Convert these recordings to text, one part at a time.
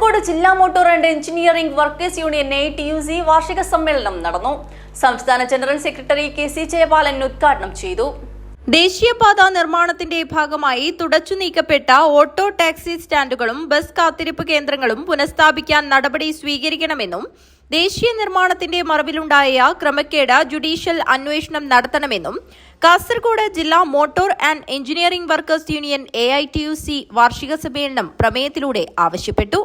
കാസർഗോഡ് ജില്ലാ motor and engineering workers union A T U C വാർഷിക സമ്മേളനം നടന്നു. സംസ്ഥാന general secretary K C Jayapalan ഉദ്ഘാടനം ചെയ്തു. ദേശീയപാത നിർമ്മാണത്തിന്റെ ഭാഗമായി തുടച്ചു നീക്കപ്പെട്ട ഓട്ടോ ടാക്സി സ്റ്റാൻഡുകളും ബസ് കാത്തിരിപ്പ് കേന്ദ്രങ്ങളും പുനഃസ്ഥാപിക്കാൻ നടപടി സ്വീകരിക്കണമെന്നും ദേശീയ നിർമ്മാണത്തിന്റെ മറവിലുണ്ടായ ക്രമക്കേട് ജുഡീഷ്യൽ അന്വേഷണം നടത്തണമെന്നും കാസർഗോഡ് ജില്ലാ motor and engineering workers union A വാർഷിക സമ്മേളനം പ്രമേയത്തിലൂടെ ആവശ്യപ്പെട്ടു.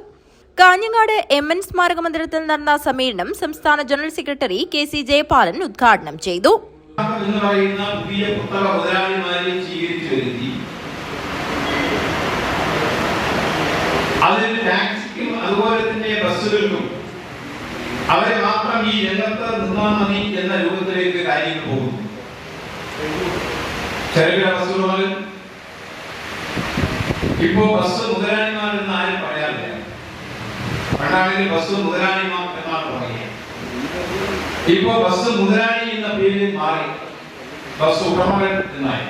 കാഞ്ഞങ്ങാട് എം എൻ സ്മാരക മന്ദിരത്തിൽ നടന്ന സമ്മേളനം സംസ്ഥാന general secretary K C Jayapalan ഉദ്ഘാടനം ചെയ്തു. എന്ന് അതുപോലെ തന്നെ ബസ്സുകൾക്കും അവരെ മാത്രം ഈ രംഗത്ത് നിന്നാൽ മതി എന്ന രൂപത്തിലേക്ക് കാര്യങ്ങൾ പോകുന്നു. ചെറുകിട ബസ്സുകൾ ഇപ്പോ ബസ് മുതലാളിമാരെന്ന് ആരും പറയാറില്ല ബസ് മുതലാളിമാർ എന്നാണ് പറയുക ഇപ്പോ ബസ് മുതലാളി എന്ന പേരിൽ മാറി ബസ് ഉടമകൾ എന്നായി.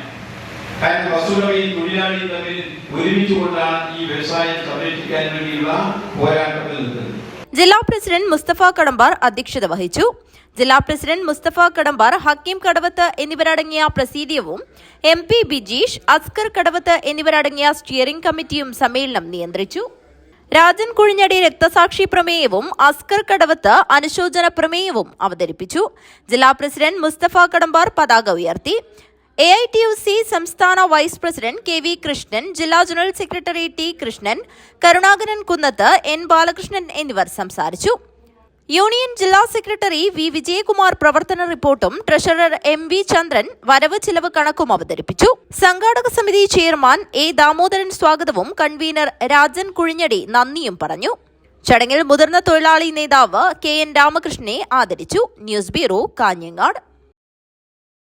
കാരണം ബസ് ഉടമയും തൊഴിലാളിയും തമ്മിൽ ഒരുമിച്ചുകൊണ്ടാണ് ഈ വ്യവസായം സംരക്ഷിക്കാൻ വേണ്ടിയുള്ള പോരാട്ടത്തിൽ നിൽക്കുന്നത്. ജില്ലാ പ്രസിഡന്റ് മുസ്തഫ കടമ്പാർ അധ്യക്ഷത വഹിച്ചു. ജില്ലാ പ്രസിഡന്റ് മുസ്തഫ കടമ്പാർ ഹക്കീം കടവത്ത് എന്നിവരടങ്ങിയ പ്രസീഡിയവും എം പി ബിജീഷ് അസ്കർ കടവത്ത് എന്നിവരടങ്ങിയ സ്റ്റിയറിംഗ് കമ്മിറ്റിയും സമ്മേളനം നിയന്ത്രിച്ചു. രാജൻ കുഴിഞ്ഞടി രക്തസാക്ഷി പ്രമേയവും അസ്കർ കടവത്ത് അനുശോചന പ്രമേയവും അവതരിപ്പിച്ചു. ജില്ലാ പ്രസിഡന്റ് മുസ്തഫ കടമ്പാർ പതാക ഉയർത്തി. A I T U C സംസ്ഥാന vice president K V Krishnan ജില്ലാ general secretary T Krishnan Karunakaran Kunnath N Balakrishnan എന്നിവർ സംസാരിച്ചു. യൂണിയൻ ജില്ലാ സെക്രട്ടറി വി. വിജയകുമാർ പ്രവർത്തന റിപ്പോർട്ടും ട്രഷറർ എം. വി. ചന്ദ്രൻ വരവ് ചെലവ് കണക്കും അവതരിപ്പിച്ചു. സംഘാടക സമിതി ചെയർമാൻ എ. ദാമോദരൻ സ്വാഗതവും കൺവീനർ രാജൻ കുഴിഞ്ഞടി നന്ദിയും പറഞ്ഞു. ചടങ്ങിൽ മുതിർന്ന തൊഴിലാളി നേതാവ് കെ. എൻ. രാമകൃഷ്ണനെ ആദരിച്ചു. News bureau Kanhangad.